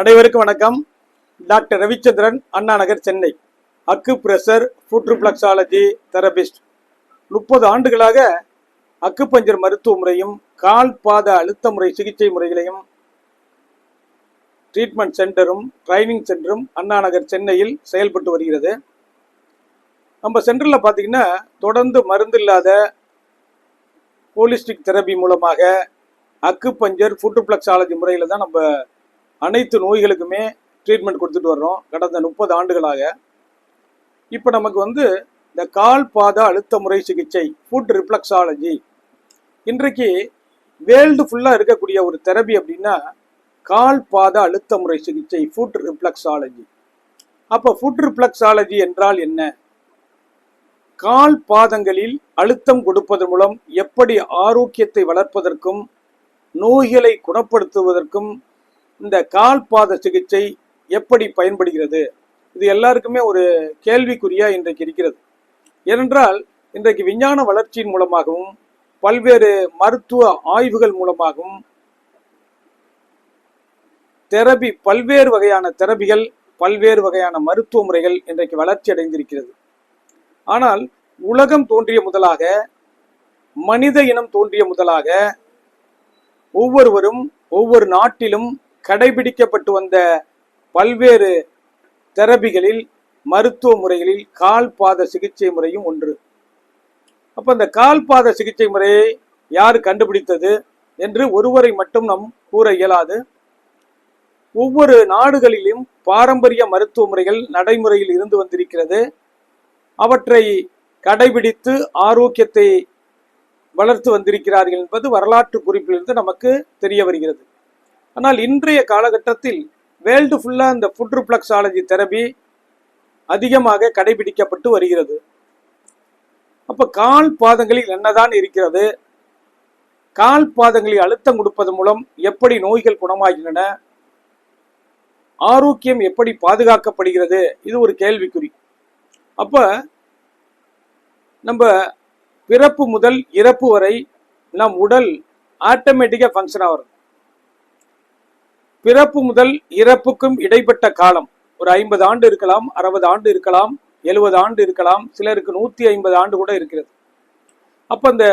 அனைவருக்கும் வணக்கம். Doctor Ravichandran Anna Nagar Chennai. Acupressure foot reflexology therapist முப்பது ஆண்டுகளாக அக்குப்பஞ்சர் மருத்துவ முறையும் கால் பாத அழுத்த முறை சிகிச்சை முறைகளையும் ட்ரீட்மெண்ட் சென்டரும் ட்ரைனிங் சென்டரும் அண்ணா நகர் சென்னையில் செயல்பட்டு வருகிறது. நம்ம சென்டரில் பார்த்தீங்கன்னா தொடர்ந்து மருந்து இல்லாத ஹோலிஸ்டிக் தெரபி மூலமாக அக்குப்பஞ்சர் ஃபுட்ருப்ளக்ஸாலஜி முறையில் தான் நம்ம அனைத்து நோய்களுக்குமே ட்ரீட்மெண்ட் கொடுத்துட்டு வர்றோம். கடந்த முப்பது ஆண்டுகளாக. இப்போ நமக்கு வந்து இந்த கால் பாத அழுத்த முறை சிகிச்சை ஃபுட் ரிஃப்ளக்ஸாலஜி இன்றைக்கு வேர்ல்டு ஃபுல்லாக இருக்கக்கூடிய ஒரு தெரபி அப்படின்னா கால் பாத அழுத்த முறை சிகிச்சை ஃபுட் ரிஃப்ளக்ஸாலஜி அப்போ ஃபுட் ரிஃப்ளக்ஸாலஜி என்றால் என்ன? கால் பாதங்களில் அழுத்தம் கொடுப்பதன் மூலம் எப்படி ஆரோக்கியத்தை வளர்ப்பதற்கும் நோய்களை குணப்படுத்துவதற்கும் இந்த கால் பாத சிகிச்சை எப்படி பயன்படுகிறது? இது எல்லாருக்குமே ஒரு கேள்விக்குறியா இன்றைக்கு இருக்கிறது. ஏனென்றால் இன்றைக்கு விஞ்ஞான வளர்ச்சியின் மூலமாகவும் பல்வேறு மருத்துவ ஆய்வுகள் மூலமாகவும் தெரபி பல்வேறு வகையான தெரபிகள் பல்வேறு வகையான மருத்துவ முறைகள் இன்றைக்கு வளர்ச்சி அடைந்திருக்கிறது. ஆனால் உலகம் தோன்றிய முதலாக மனித இனம் தோன்றிய முதலாக ஒவ்வொருவரும் ஒவ்வொரு நாட்டிலும் கடைபிடிக்கப்பட்டு வந்த பல்வேறு தெரபிகளில் மருத்துவ முறைகளில் கால் பாத சிகிச்சை முறையும் ஒன்று. அப்போ இந்த கால் பாத சிகிச்சை முறையை யார் கண்டுபிடித்தது என்று ஒருவரை மட்டும் நம் கூற இயலாது. ஒவ்வொரு நாடுகளிலும் பாரம்பரிய மருத்துவ முறைகள் நடைமுறையில் இருந்து வந்திருக்கிறது. அவற்றை கடைபிடித்து ஆரோக்கியத்தை வளர்த்து வந்திருக்கிறார்கள் என்பது வரலாற்று குறிப்பிலிருந்து நமக்கு தெரிய வருகிறது. ஆனால் இன்றைய காலகட்டத்தில் வேர்ல்டு ஃபுல்லாக இந்த ஃபுட் ரிஃப்ளக்ஸாலஜி தெரபி அதிகமாக கடைபிடிக்கப்பட்டு வருகிறது. அப்போ கால் பாதங்களில் என்னதான் இருக்கிறது? கால் பாதங்களில் அழுத்தம் கொடுப்பது மூலம் எப்படி நோய்கள் குணமாகின்றன? ஆரோக்கியம் எப்படி பாதுகாக்கப்படுகிறது? இது ஒரு கேள்விக்குறி. அப்போ நம்ம பிறப்பு முதல் இறப்பு வரை நம் உடல் ஆட்டோமேட்டிக்காக ஃபங்க்ஷன் ஆகிறது பிறப்பு முதல் இறப்புக்கும் இடைப்பட்ட காலம். ஒரு ஐம்பது ஆண்டு இருக்கலாம் அறுபது ஆண்டு இருக்கலாம் எழுபது ஆண்டு இருக்கலாம் சிலருக்கு நூற்றி ஐம்பது ஆண்டு கூட இருக்கிறது. அப்போ அந்த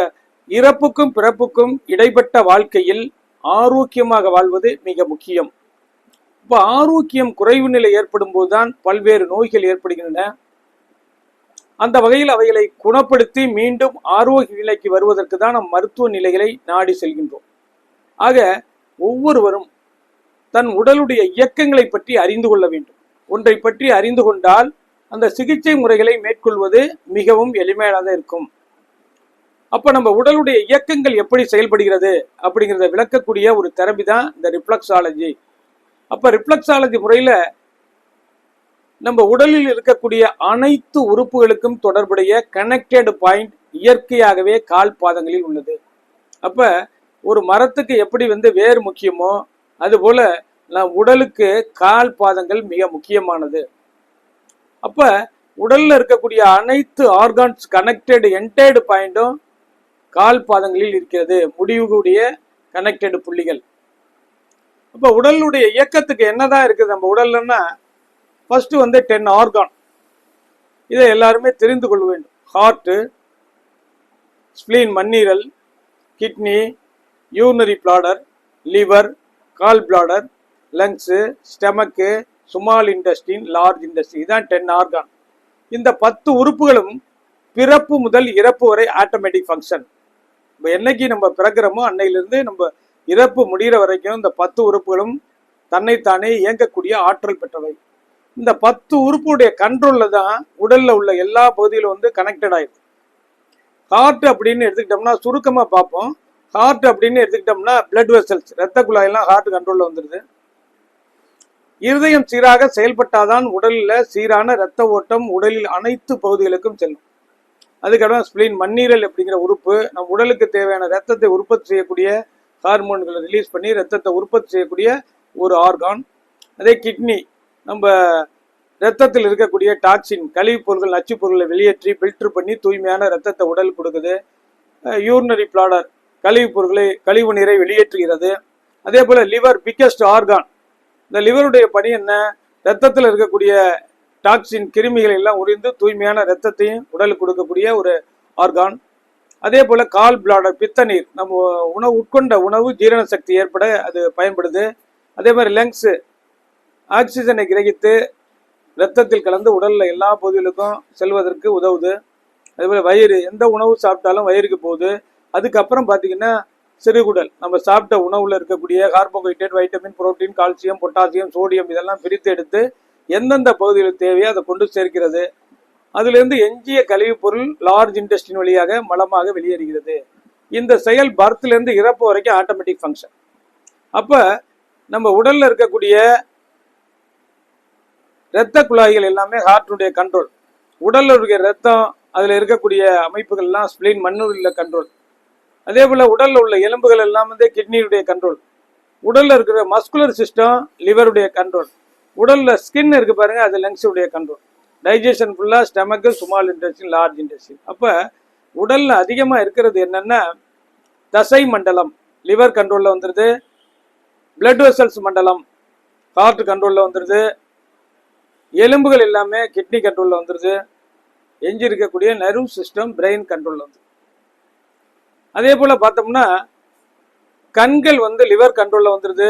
இறப்புக்கும் பிறப்புக்கும் இடைப்பட்ட வாழ்க்கையில் ஆரோக்கியமாக வாழ்வது மிக முக்கியம். இப்போ ஆரோக்கியம் குறைவு நிலை ஏற்படும் போதுதான் பல்வேறு நோய்கள் ஏற்படுகின்றன. அந்த வகையில் அவைகளை குணப்படுத்தி மீண்டும் ஆரோக்கிய நிலைக்கு வருவதற்கு தான் நம் மருத்துவ நிலைகளை நாடி செல்கின்றோம். ஆக ஒவ்வொருவரும் தன் உடலுடைய இயக்கங்களை பற்றி அறிந்து கொள்ள வேண்டும். ஒன்றை பற்றி அறிந்து கொண்டால் அந்த சிகிச்சை முறைகளை மேற்கொள்வது மிகவும் எளிமையானதாக இருக்கும். அப்ப நம்ம உடலுடைய இயக்கங்கள் எப்படி செயல்படுகிறது அப்படிங்கிறத விளக்கக்கூடிய ஒரு தெரபி தான் இந்த ரிஃப்ளக்ஸாலஜி அப்ப ரிஃப்ளக்ஸாலஜி முறையில நம்ம உடலில் இருக்கக்கூடிய அனைத்து உறுப்புகளுக்கும் தொடர்புடைய கனெக்டட் பாயிண்ட் இயற்கையாகவே கால் பாதங்களில் உள்ளது. அப்ப ஒரு மரத்துக்கு எப்படி வந்து வேர் முக்கியமோ அதுபோல் நம் உடலுக்கு கால் பாதங்கள் மிக முக்கியமானது. அப்போ உடலில் இருக்கக்கூடிய அனைத்து ஆர்கான்ஸ் கனெக்டடு என்டேடு பாயிண்டும் கால் பாதங்களில் இருக்கிறது. முடிவுக்கூடிய கனெக்டடு புள்ளிகள். அப்போ உடலுடைய இயக்கத்துக்கு என்னதான் இருக்குது? நம்ம உடல்லன்னா ஃபஸ்ட்டு வந்து டென் ஆர்கான் இதை எல்லாருமே தெரிந்து கொள்ள வேண்டும். ஹார்ட்டு ஸ்ப்ளீன் மண்ணீரல் kidney urinary bladder liver gall bladder lungs stomach small intestine large intestine இதான் டென் ஆர்கான் இந்த பத்து உறுப்புகளும் பிறப்பு முதல் இறப்பு வரை ஆட்டோமேட்டிக் ஃபங்க்ஷன் இப்போ என்னைக்கு நம்ம பிறக்கிறோமோ அன்னையிலிருந்து நம்ம இறப்பு முடிகிற வரைக்கும் இந்த பத்து உறுப்புகளும் தன்னைத்தானே இயங்கக்கூடிய ஆற்றல் பெற்றவை. இந்த பத்து உறுப்புடைய கண்ட்ரோலில் தான் உடலில் உள்ள எல்லா பகுதியிலும் வந்து கனெக்டட் ஆயிடுது ஹார்ட் அப்படின்னு எடுத்துக்கிட்டோம்னா சுருக்கமாக பார்ப்போம். ஹார்ட் அப்படின்னு எடுத்துக்கிட்டோம்னா பிளட் வெசல்ஸ் ரத்த குழாயெல்லாம் ஹார்ட் கண்ட்ரோலில் வந்துடுது இருதயம் சீராக செயல்பட்டாதான் உடலில் சீரான இரத்த ஓட்டம் உடலில் அனைத்து பகுதிகளுக்கும் செல்லும். அதுக்கப்புறம் ஸ்பிளின் மண்ணீரல் அப்படிங்கிற உறுப்பு நம் உடலுக்கு தேவையான ரத்தத்தை உற்பத்தி செய்யக்கூடிய ஹார்மோன்களை ரிலீஸ் பண்ணி ரத்தத்தை உற்பத்தி செய்யக்கூடிய ஒரு ஆர்கான் அதே கிட்னி நம்ம ரத்தத்தில் இருக்கக்கூடிய டாக்ஸின் கழிவுப் பொருட்கள் நச்சுப் பொருட்களை வெளியேற்றி ஃபில்டர் பண்ணி தூய்மையான ரத்தத்தை உடல் கொடுக்குது. யூரினரி பிளாடர் கழிவுப் பொருட்களை கழிவு நீரை வெளியேற்றுகிறது. அதே போல் லிவர் பிக்கஸ்ட் ஆர்கான் இந்த லிவருடைய பணி என்ன? ரத்தத்தில் இருக்கக்கூடிய டாக்ஸின் கிருமிகள் எல்லாம் உறிந்து தூய்மையான ரத்தத்தையும் உடலுக்கு கொடுக்கக்கூடிய ஒரு ஆர்கான் அதே போல் கால் பிளாடர் பித்த நீர் நம்ம உணவு உட்கொண்ட உணவு ஜீரண சக்தி ஏற்பட அது பயன்படுது. அதே மாதிரி லெங்ஸு ஆக்சிஜனை கிரகித்து ரத்தத்தில் கலந்து உடலில் எல்லா பகுதிகளுக்கும் செல்வதற்கு உதவுது. அதே போல் வயிறு எந்த உணவு சாப்பிட்டாலும் வயிறுக்கு போகுது. அதுக்கப்புறம் பார்த்தீங்கன்னா சிறுகுடல். நம்ம சாப்பிட்ட உணவில் இருக்கக்கூடிய carbohydrate vitamin protein calcium potassium sodium இதெல்லாம் பிரித்து எடுத்து எந்தெந்த பகுதிகளுக்கு தேவையோ அதை கொண்டு சேர்க்கிறது. அதிலிருந்து எஞ்சிய கழிவுப் பொருள் லார்ஜ் இன்டெஸ்டின் வழியாக மலமாக வெளியேறுகிறது. இந்த செயல் பர்த்லேருந்து இறப்பு வரைக்கும் ஆட்டோமேட்டிக் ஃபங்க்ஷன் அப்போ நம்ம உடலில் இருக்கக்கூடிய இரத்த குழாய்கள் எல்லாமே ஹார்ட்டுடைய கண்ட்ரோல் உடலில் இருக்கிற ரத்தம் அதில் இருக்கக்கூடிய அமைப்புகள்லாம் ஸ்பிளின் கண்ட்ரோல் அதே போல் உடலில் உள்ள எலும்புகள் எல்லாம் வந்து கிட்னியுடைய கண்ட்ரோல் உடலில் இருக்கிற மஸ்குலர் சிஸ்டம் லிவருடைய கண்ட்ரோல் உடலில் ஸ்கின் இருக்கு பாருங்க அது லங்ஸுடைய கண்ட்ரோல் டைஜஷன் ஃபுல்லாக ஸ்டமக்கு ஸ்மால் இன்டெஸ்டின் லார்ஜ் இன்டெஸ்டின் அப்போ உடலில் அதிகமாக இருக்கிறது என்னென்னா தசை மண்டலம். லிவர் கண்ட்ரோலில் வந்துருது. பிளட் வெசல்ஸ் மண்டலம். ஹார்ட் கண்ட்ரோலில் வந்துடுது எலும்புகள் எல்லாமே கிட்னி கண்ட்ரோலில் வந்துடுது எஞ்சி இருக்கக்கூடிய நர்வ் சிஸ்டம் பிரெயின் கண்ட்ரோலில் வந்துடுது அதே போல் பார்த்தோம்னா கண்கள் வந்து லிவர் கண்ட்ரோலில் வந்துருது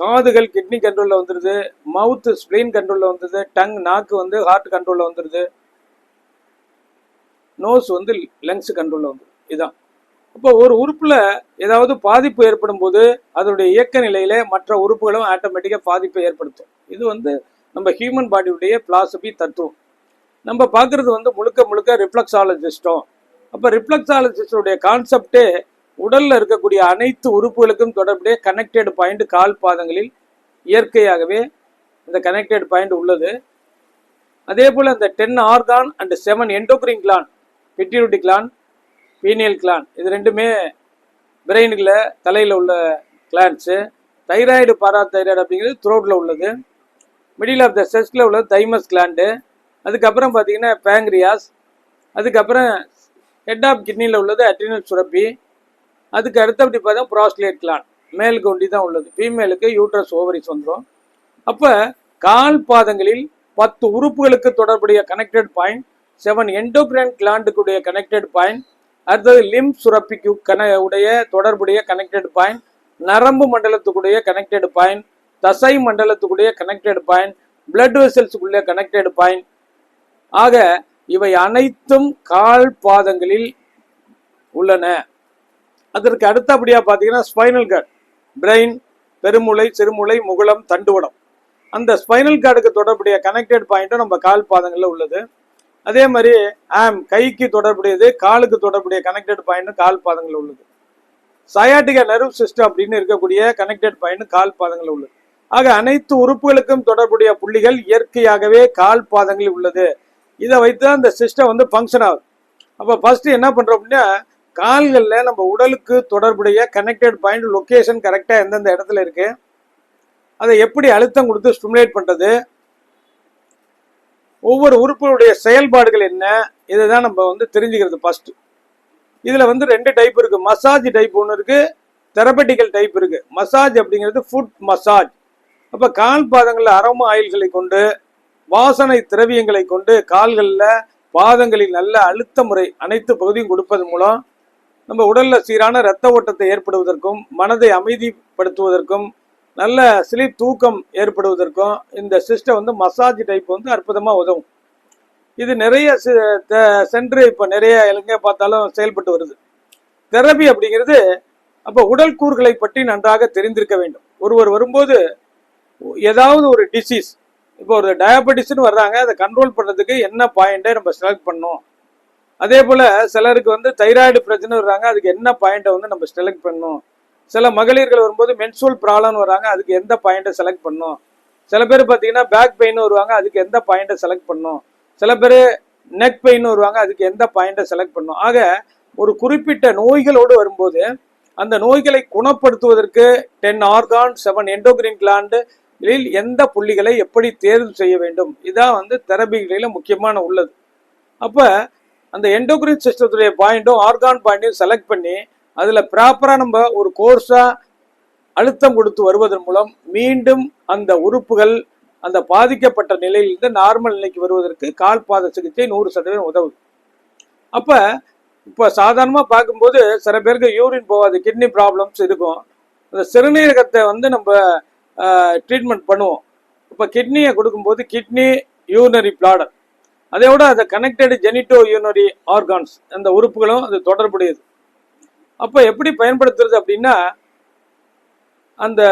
காதுகள் கிட்னி கண்ட்ரோலில் வந்துருது மவுத்து ஸ்பிளீன் கண்ட்ரோலில் வந்துருது டங் நாக்கு வந்து ஹார்ட் கண்ட்ரோலில் வந்துடுது நோஸ் வந்து லங்ஸ் கண்ட்ரோலில் வந்துருது. இதுதான் அப்போ ஒரு உறுப்பில் ஏதாவது பாதிப்பு ஏற்படும் போது அதனுடைய இயக்க நிலையில் மற்ற உறுப்புகளும் ஆட்டோமேட்டிக்காக பாதிப்பை ஏற்படுத்தும். இது வந்து நம்ம ஹியூமன் பாடியுடைய பிலாசபி தத்துவம். நம்ம பார்க்குறது வந்து முழுக்க முழுக்க ரிஃப்ளக்ஸாலஜிஸ்டம் அப்போ ரிஃப்ளக்ஸாலஜிஸ்டுடைய கான்செப்டே உடல்ல இருக்கக்கூடிய அனைத்து உறுப்புகளுக்கும் தொடர்புடைய கனெக்டட் பாயிண்ட் கால் பாதங்களில் இயற்கையாகவே இந்த கனெக்டட் பாயிண்ட் உள்ளது. அதே போல் அந்த ten organ and seven endocrine gland pituitary gland pineal gland இது ரெண்டுமே பிரெயினுக்குள்ள தலையில் உள்ள கிளான்ஸு தைராய்டு பாராதைராய்டு அப்படிங்கிறது த்ரோட்டில் உள்ளது. மிடில் ஆஃப் த செஸ்டில் உள்ளது தைமஸ் கிளாண்டு அதுக்கப்புறம் பார்த்தீங்கன்னா பேங்க்ரியாஸ் அதுக்கப்புறம் ஹெட் ஆஃப் கிட்னியில் உள்ளது அட்ரினல் சுரப்பி. அதுக்கு அடுத்தபடி பார்த்தா ப்ராஸ்லேட் கிளான் மேலுக்கு ஒண்டி தான் உள்ளது. ஃபீமேலுக்கு யூட்ரஸ் ஓவரிஸ் வந்துடும் அப்போ கால் பாதங்களில் பத்து உறுப்புகளுக்கு தொடர்புடைய கனெக்டட் பாயிண்ட் செவன் எண்டோக்ரைன் கிளாண்டுக்குடைய கனெக்டட் பாயிண்ட் அடுத்தது லிம் சுரப்பிக்கு கன உடைய தொடர்புடைய கனெக்டட் பாயிண்ட் நரம்பு மண்டலத்துக்குடைய கனெக்டட் பாயிண்ட் தசை மண்டலத்துக்குடைய கனெக்டட் பாயிண்ட் பிளட் வெசல்ஸுக்குள்ளே கனெக்டட் பாயிண்ட் ஆக இவை அனைத்தும் கால் பாதங்களில் உள்ளன. அதற்கு அடுத்தபடியாக பார்த்தீங்கன்னா ஸ்பைனல் கார்டு. பிரெயின் பெருமுளை சிறுமுளை முகுளம் தண்டுவடம். அந்த ஸ்பைனல் கார்டுக்கு தொடர்புடைய கனெக்டட் பாயிண்ட்டும் நம்ம கால் பாதங்களில் உள்ளது. அதே மாதிரி ஆம் கைக்கு தொடர்புடையது காலுக்கு தொடர்புடைய கனெக்டட் பாயிண்ட்டும் கால் பாதங்களில் உள்ளது. சயாட்டிகா நர்வ் சிஸ்டம் அப்படின்னு இருக்கக்கூடிய கனெக்டட் பாயிண்ட் கால் பாதங்களில் உள்ளது. ஆக அனைத்து உறுப்புகளுக்கும் தொடர்புடைய புள்ளிகள் இயற்கையாகவே கால் பாதங்களில் உள்ளது. இதை வைத்து அந்த சிஸ்டம் வந்து ஃபங்க்ஷன் ஆகுது. அப்போ ஃபர்ஸ்ட் என்ன பண்ணுறோம் அப்படின்னா கால்களில் நம்ம உடலுக்கு தொடர்புடைய கனெக்டட் பாயிண்ட் லொக்கேஷன் கரெக்டாக எந்தெந்த இடத்துல இருக்கு அதை எப்படி அழுத்தம் கொடுத்து ஸ்டிமுலேட் பண்ணுறது ஒவ்வொரு உறுப்புகளுடைய செயல்பாடுகள் என்ன இதை தான் நம்ம வந்து தெரிஞ்சுக்கிறது ஃபர்ஸ்ட் இதில் வந்து ரெண்டு டைப் இருக்கு. மசாஜ் டைப் ஒன்று இருக்கு தெரபட்டிக்கல் டைப் இருக்கு. மசாஜ் அப்படிங்கிறது ஃபுட் மசாஜ் அப்போ கால் பாதங்களில் அரோமா ஆயில்களை கொண்டு வாசனை திரவியங்களை கொண்டு கால்களில் பாதங்களில் நல்ல அழுத்த முறை அனைத்து பகுதியும் கொடுப்பதன் மூலம் நம்ம உடல்ல சீரான இரத்த ஓட்டத்தை ஏற்படுவதற்கும் மனதை அமைதிப்படுத்துவதற்கும் நல்ல ஸ்லீப் தூக்கம் ஏற்படுவதற்கும் இந்த சிஸ்டம் வந்து மசாஜ் டைப் வந்து அற்புதமாக உதவும். இது நிறைய சென்று இப்போ நிறைய எங்கே பார்த்தாலும் செயல்பட்டு வருது. தெரபி அப்படிங்கிறது அப்போ உடல் கூறுகளை பற்றி நன்றாக தெரிந்திருக்க வேண்டும். ஒருவர் வரும்போது ஏதாவது ஒரு டிசீஸ் இப்போ ஒரு டயபெட்டிஸ்னு வர்றாங்க அதை கண்ட்ரோல் பண்ணுறதுக்கு என்ன பாயிண்ட்டை நம்ம செலக்ட் பண்ணணும்? அதே போல் சிலருக்கு வந்து தைராய்டு பிரச்சனை வர்றாங்க அதுக்கு என்ன பாயிண்ட்டை வந்து நம்ம செலக்ட் பண்ணணும்? சில மகளிர்கள் வரும்போது மென்சூல் ப்ராப்ளம்னு வராங்க அதுக்கு எந்த பாயிண்ட்டை செலக்ட் பண்ணணும்? சில பேர் பார்த்தீங்கன்னா பேக் பெயின் வருவாங்க அதுக்கு எந்த பாயிண்ட்டை செலக்ட் பண்ணணும்? சில பேர் நெக் பெயின் வருவாங்க அதுக்கு எந்த பாயிண்ட்டை செலக்ட் பண்ணணும்? ஆக ஒரு குறிப்பிட்ட நோய்களோடு வரும்போது அந்த நோய்களை குணப்படுத்துவதற்கு டென் ஆர்கான் செவன் எண்டோகிரின் இதில் எந்த புள்ளிகளை எப்படி தேர்வு செய்ய வேண்டும்? இதான் வந்து தெரபிகளில் முக்கியமான உள்ளது. அப்போ அந்த எண்டோக்ரின் சிஸ்டத்துடைய பாயிண்ட்டும் ஆர்கான் பாயிண்ட்டையும் செலக்ட் பண்ணி அதில் ப்ராப்பராக நம்ம ஒரு கோர்ஸாக அழுத்தம் கொடுத்து வருவதன் மூலம் மீண்டும் அந்த உறுப்புகள் அந்த பாதிக்கப்பட்ட நிலையிலிருந்து நார்மல் நிலைக்கு வருவதற்கு கால் பாத சிகிச்சை நூறு சதவீதம் உதவுது. அப்போ இப்போ சாதாரணமாக பார்க்கும்போது சில பேருக்கு யூரின் போகாது கிட்னி ப்ராப்ளம்ஸ் இருக்கும். அந்த சிறுநீரகத்தை வந்து நம்ம ட்ரீட்மெண்ட் பண்ணுவோம். இப்போ கிட்னியை கொடுக்கும்போது கிட்னி யூனரி பிளாடர் அதை விட அதை கனெக்டடு ஜெனிட்டோ யூனரி ஆர்கான்ஸ் அந்த உறுப்புகளும் அது தொடர்புடையது. அப்போ எப்படி பயன்படுத்துறது அப்படின்னா அந்த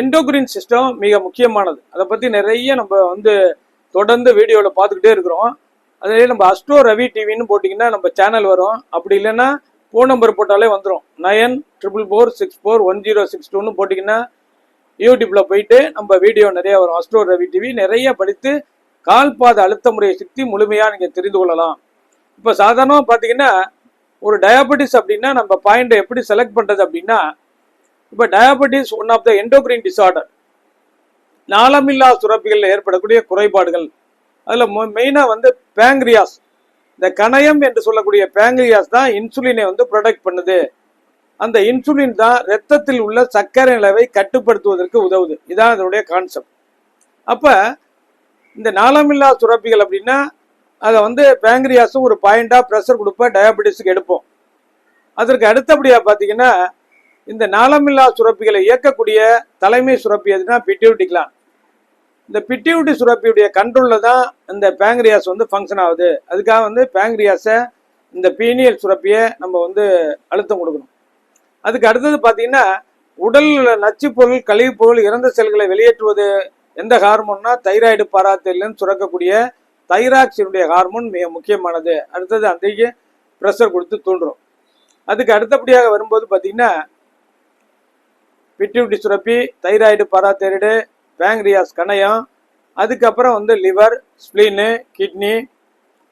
எண்டோக்ரின் சிஸ்டம் மிக முக்கியமானது. அதை பற்றி நிறைய நம்ம வந்து தொடர்ந்து வீடியோவில் பார்த்துக்கிட்டே இருக்கிறோம். அதே நம்ம அஸ்ட்ரோ ரவி டிவின்னு போட்டிங்கன்னா நம்ம சேனல் வரும். அப்படி இல்லைன்னா ஃபோன் நம்பர் போட்டாலே வந்துடும் nine triple four six four one zero six டூன்னு போட்டிங்கன்னா யூடியூப்பில் போயிட்டு நம்ம வீடியோ நிறைய வரும். அஸ்ட்ரோ ரவி டிவி நிறைய படித்து கால்பாத அழுத்த முறையை சுற்றி முழுமையாக நீங்கள் தெரிந்து கொள்ளலாம். இப்போ சாதாரணமாக பார்த்தீங்கன்னா ஒரு டயாபெட்டிஸ் அப்படின்னா நம்ம பாயிண்டை எப்படி செலக்ட் பண்ணுறது அப்படின்னா இப்போ diabetes one of the endocrine disorder நாளமில்லா சுரப்பிகளில் ஏற்படக்கூடிய குறைபாடுகள். அதில் மெயினாக வந்து பேங்க்ரியாஸ் இந்த கணையம் என்று சொல்லக்கூடிய பேங்க்ரியாஸ் தான் இன்சுலினை வந்து ப்ரொடக்ட் பண்ணுது. அந்த இன்சுலின் தான் ரத்தத்தில் உள்ள சர்க்கரை நிலவை கட்டுப்படுத்துவதற்கு உதவுது. இதான் அதனுடைய கான்செப்ட் அப்போ இந்த நாளமில்லா சுரப்பிகள் அப்படின்னா அதை வந்து பேங்க்ரியாஸும் ஒரு பாயிண்டாக ப்ரெஷர் கொடுப்ப டயபெட்டிஸுக்கு எடுப்போம். அதற்கு அடுத்தபடியாக பார்த்தீங்கன்னா இந்த நாளமில்லா சுரப்பிகளை இயக்கக்கூடிய தலைமை சுரப்பி எதுனா பிட்யூட்டி இந்த பிட்யூட்டி சுரப்பியுடைய கண்ட்ரோலில் தான் இந்த பேங்க்ரியாஸ் வந்து ஃபங்க்ஷன் ஆகுது. அதுக்காக வந்து பேங்க்ரியாஸை இந்த பீனியல் சுரப்பியை நம்ம வந்து அழுத்தம் கொடுக்கணும். அதுக்கு அடுத்தது பார்த்தீங்கன்னா உடலில் நச்சு பொருள் கழிவுப் பொருள் இறந்த செல்களை வெளியேற்றுவது எந்த ஹார்மோன்னா தைராய்டு பாராத்திலிருந்து சுரக்கக்கூடிய தைராக்சினுடைய ஹார்மோன் மிக முக்கியமானது. அடுத்தது அன்றைக்கு ப்ரெஷர் கொடுத்து தூண்டுறோம். அதுக்கு அடுத்தபடியாக வரும்போது பார்த்தீங்கன்னா பிட்யூட்டி சுரப்பி தைராய்டு பாராதைராய்டு பேங்க்ரியாஸ் கணையம் அதுக்கப்புறம் வந்து லிவர் ஸ்பிளின்னு கிட்னி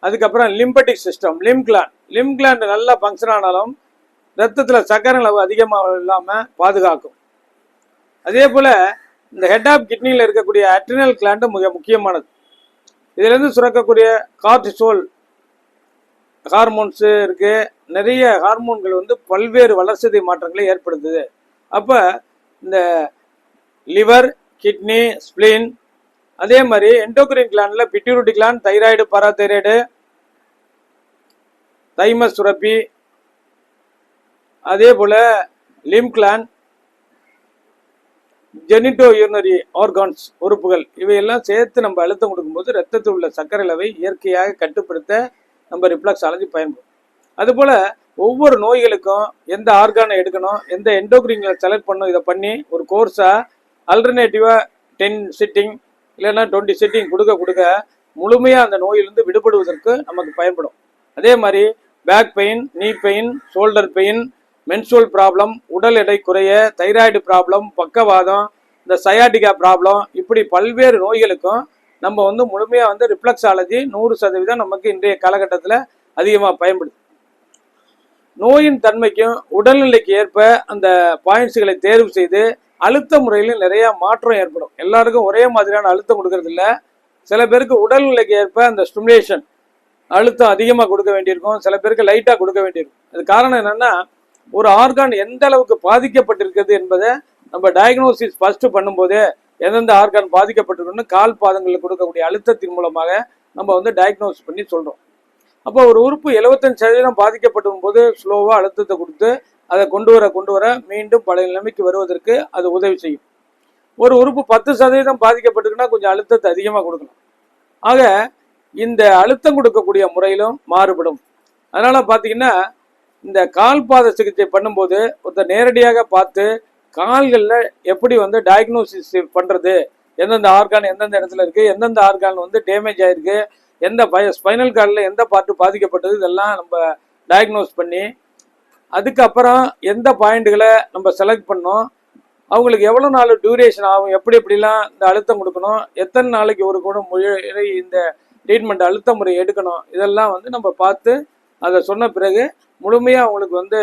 அதுக்கப்புறம் lymphatic system lymph gland lymph gland நல்லா ஃபங்க்ஷன் ஆனாலும் ரத்தத்தில் சக்கரை அளவு அதிகமாக இல்லாமல் பாதுகாக்கும். அதே போல் இந்த ஹெட் ஆஃப் கிட்னியில் இருக்கக்கூடிய அட்ரினல் கிளாண்டு மிக முக்கியமானது. இதிலிருந்து சுரக்கக்கூடிய கார்டிசோல் ஹார்மோன்ஸு இருக்குது நிறைய ஹார்மோன்கள் வந்து பல்வேறு வளர்ச்சி மாற்றங்களை ஏற்படுத்துது. அப்போ இந்த லிவர் கிட்னி ஸ்ப்ளின் அதே மாதிரி endocrine கிளாண்டில் pituitary gland thyroid parathyroid thymus சுரப்பி அதே போல் லிம் ஜெனிட்டோ யூரினரி ஆர்கான்ஸ் உறுப்புகள் இவையெல்லாம் சேர்த்து நம்ம அழுத்தம் கொடுக்கும்போது ரத்தத்தில் உள்ள சர்க்கரை அளவை இயற்கையாக கட்டுப்படுத்த நம்ம ரிப்ளக்ஸாலஜி பயன்படும். அதுபோல் ஒவ்வொரு நோய்களுக்கும் எந்த ஆர்கானை எடுக்கணும் எந்த எண்டோக்ரினை செலக்ட் பண்ணணும் இதை பண்ணி ஒரு கோர்ஸாக அல்டர்னேட்டிவாக டென் சிட்டிங் இல்லைன்னா டுவெண்ட்டி சிட்டிங் கொடுக்க கொடுக்க முழுமையாக அந்த நோயிலிருந்து விடுபடுவதற்கு நமக்கு பயன்படும். அதே மாதிரி back pain knee pain shoulder pain menstrual problem உடல் எடை குறைய தைராய்டு ப்ராப்ளம் பக்கவாதம் இந்த சயாட்டிகா ப்ராப்ளம் இப்படி பல்வேறு நோய்களுக்கும் நம்ம வந்து முழுமையாக வந்து ரிஃப்ளக்ஸாலஜி நூறு சதவீதம் நமக்கு இன்றைய காலகட்டத்தில் அதிகமாக பயன்படுது. நோயின் தன்மைக்கும் உடல்நிலைக்கு ஏற்ப அந்த பாயிண்ட்ஸுகளை தேர்வு செய்து அழுத்த முறையிலும் நிறைய மாற்றம் ஏற்படும். எல்லாருக்கும் ஒரே மாதிரியான அழுத்தம் கொடுக்கறது இல்லை சில பேருக்கு உடல்நிலைக்கு ஏற்ப அந்த ஸ்டிமுலேஷன் அழுத்தம் அதிகமாக கொடுக்க வேண்டியிருக்கும். சில பேருக்கு லைட்டாக கொடுக்க வேண்டியிருக்கும். அது காரணம் என்னென்னா ஒரு ஆர்கான் எந்த அளவுக்கு பாதிக்கப்பட்டிருக்கிறது என்பதை நம்ம டயக்னோசிஸ் ஃபர்ஸ்ட் பண்ணும்போதே எந்தெந்த ஆர்கான் பாதிக்கப்பட்டிருக்குன்னு கால் பாதங்களில் கொடுக்கக்கூடிய அழுத்தத்தின் மூலமாக நம்ம வந்து டயக்னோஸ் பண்ணி சொல்கிறோம் அப்போ ஒரு உறுப்பு 75% சதவீதம் பாதிக்கப்படும் போது ஸ்லோவாக அழுத்தத்தை கொடுத்து அதை கொண்டு வர கொண்டு வர மீண்டும் பழைய நிலைமைக்கு வருவதற்கு அது உதவி செய்யும். ஒரு உறுப்பு பத்து சதவீதம் பாதிக்கப்பட்டிருக்குன்னா கொஞ்சம் அழுத்தத்தை அதிகமாக கொடுக்கணும். ஆக இந்த அழுத்தம் கொடுக்கக்கூடிய முறையிலும் மாறுபடும். அதனால் பார்த்தீங்கன்னா இந்த கால் பாத சிகிச்சை பண்ணும்போது ஒருத்தர் நேரடியாக பார்த்து கால்களில் எப்படி வந்து டயக்னோசிஸ் பண்ணுறது எந்தெந்த ஆர்கான் எந்தெந்த இடத்துல இருக்குது எந்தெந்த ஆர்கான் வந்து டேமேஜ் ஆகிருக்கு எந்த பய ஸ்பைனல் கார்டில் எந்த பார்ட்டு பாதிக்கப்பட்டது? இதெல்லாம் நம்ம டயக்னோஸ் பண்ணி அதுக்கப்புறம் எந்த பாயிண்ட்டுகளை நம்ம செலக்ட் பண்ணோம்? அவங்களுக்கு எவ்வளோ நாள் டியூரேஷன் ஆகும்? எப்படி எப்படிலாம் இந்த அழுத்தம் கொடுக்கணும்? எத்தனை நாளைக்கு ஒரு கூட முறை இந்த ட்ரீட்மெண்ட் அழுத்த முறை எடுக்கணும்? இதெல்லாம் வந்து நம்ம பார்த்து அதை சொன்ன பிறகு முழுமையாக அவங்களுக்கு வந்து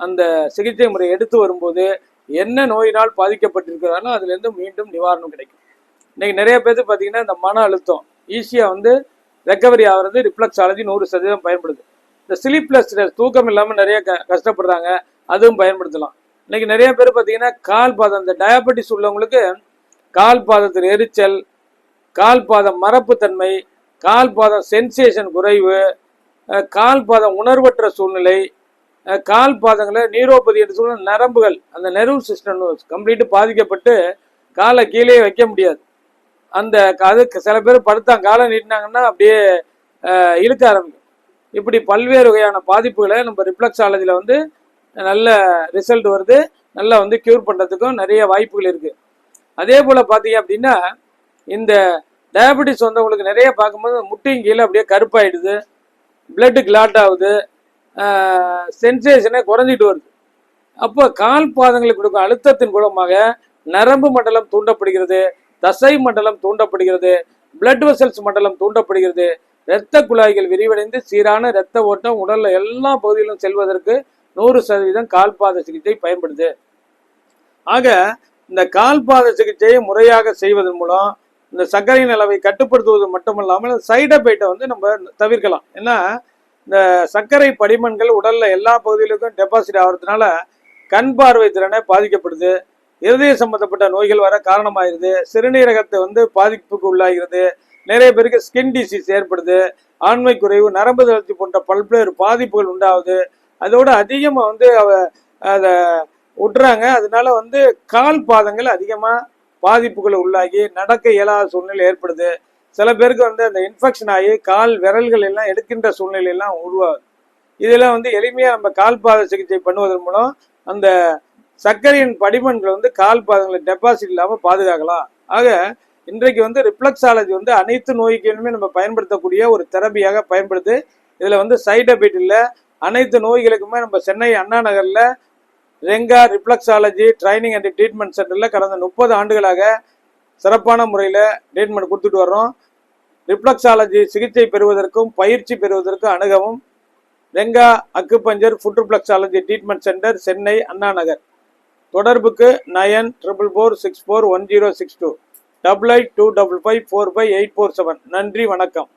அந்த சிகிச்சை முறை எடுத்து வரும்போது என்ன நோயினால் பாதிக்கப்பட்டிருக்கிறாரோ அதுலேருந்து மீண்டும் நிவாரணம் கிடைக்கும். இன்னைக்கு நிறைய பேருக்கு பார்த்தீங்கன்னா இந்த மன அழுத்தம் ஈஸியாக வந்து ரெக்கவரி ஆகிறது ரிஃப்ளக்ஸாலஜி நூறு சதவீதம் பயன்படுது. இந்த ஸ்லீப்லெஸ் தூக்கம் இல்லாமல் நிறைய க கஷ்டப்படுறாங்க அதுவும் பயன்படுத்தலாம். இன்னைக்கு நிறைய பேர் பார்த்தீங்கன்னா கால் பாதம் இந்த டயபெட்டிஸ் உள்ளவங்களுக்கு கால் பாதத்தில் எரிச்சல் கால் பாதம் மரப்புத்தன்மை கால் பாதம் சென்சேஷன் குறைவு கால் பாதம் உணர்வற்ற சூழ்நிலை கால் பாதங்களில் நீரோபதி என்று சொல்ல நரம்புகள் அந்த நெர்வ் சிஸ்டம் கம்ப்ளீட்டு பாதிக்கப்பட்டு காலை கீழே வைக்க முடியாது. அந்த அதுக்கு சில பேர் படுத்தாங்க காலை நீட்டினாங்கன்னா அப்படியே இழுக்க ஆரம்பிக்கும். இப்படி பல்வேறு வகையான பாதிப்புகளை நம்ம ரிஃப்ளெக்ஸாலஜியில் வந்து நல்ல ரிசல்ட் வருது நல்லா வந்து க்யூர் பண்ணுறதுக்கும் நிறைய வாய்ப்புகள் இருக்குது அதே போல் பார்த்தீங்க அப்படின்னா இந்த டயபெட்டிஸ் வந்தவங்களுக்கு நிறைய பார்க்கும்போது முட்டையும் கீழே அப்படியே கருப்பாயிடுது. பிளட்டு கிளாட் ஆகுது. சென்சேஷனே குறைஞ்சிட்டு வருது. அப்போ கால் பாதங்களுக்கு கொடுக்கும் அழுத்தத்தின் மூலமாக நரம்பு மண்டலம் தூண்டப்படுகிறது தசை மண்டலம் தூண்டப்படுகிறது பிளட் வெசல்ஸ் மண்டலம் தூண்டப்படுகிறது. இரத்த குழாய்கள் விரிவடைந்து சீரான இரத்த ஓட்டம் உடல்ல எல்லா பகுதியிலும் செல்வதற்கு நூறு சதவீதம் கால்பாத சிகிச்சை பயன்படுது. ஆக இந்த கால்பாத சிகிச்சையை முறையாக செய்வதன் மூலம் இந்த சர்க்கரையின் அளவை கட்டுப்படுத்துவது மட்டுமல்லாமல் சைடு எஃபெக்டை வந்து நம்ம தவிர்க்கலாம். ஏன்னா இந்த சர்க்கரை படிமன்கள் உடலில் எல்லா பகுதிகளுக்கும் டெபாசிட் ஆகிறதுனால கண் பார்வை திறனை பாதிக்கப்படுது. இருதய சம்பந்தப்பட்ட நோய்கள் வர காரணமாயிருது. சிறுநீரகத்தை வந்து பாதிப்புக்கு உள்ளாகிறது. நிறைய பேருக்கு ஸ்கின் டிசீஸ் ஏற்படுது. ஆண்மை குறைவு நரம்பு தளர்ச்சி போன்ற பல்வேறு பாதிப்புகள் உண்டாகுது. அதோட அதிகமாக வந்து அவ அதை விட்டுறாங்க அதனால வந்து கால் பாதங்கள் அதிகமாக பாதிப்புகளை உள்ளாகி நடக்க இயலாத சூழ்நிலை ஏற்படுது. சில பேருக்கு வந்து அந்த இன்ஃபெக்ஷன் ஆகி கால் விரல்கள் எல்லாம் எடுக்கின்ற சூழ்நிலையெல்லாம் உருவாகுது. இதெல்லாம் வந்து எளிமையாக நம்ம கால் பாத சிகிச்சை பண்ணுவதன் மூலம் அந்த சர்க்கரையின் படிமன்கள் வந்து கால் பாதங்களை டெபாசிட் இல்லாமல் பாதுகாக்கலாம். ஆக இன்றைக்கு வந்து ரிப்ளக்ஸாலஜி வந்து அனைத்து நோய்களுமே நம்ம பயன்படுத்தக்கூடிய ஒரு தெரபியாக பயன்படுது. இதில் வந்து சைட் எஃபெக்ட் இல்லை. அனைத்து நோய்களுக்குமே நம்ம சென்னை அண்ணா நகரில் Renga reflexology training and treatment சென்டரில் கடந்த முப்பது ஆண்டுகளாக சிறப்பான முறையில் ட்ரீட்மெண்ட் கொடுத்துட்டு வர்றோம். ரிப்ளக்ஸாலஜி சிகிச்சை பெறுவதற்கும் பயிற்சி பெறுவதற்கும் அணுகவும் Renga acupuncture foot reflexology treatment centre Chennai Anna Nagar. தொடர்புக்கு nine triple four six four one zero six two. Double eight two double five four five eight four seven. நன்றி வணக்கம்.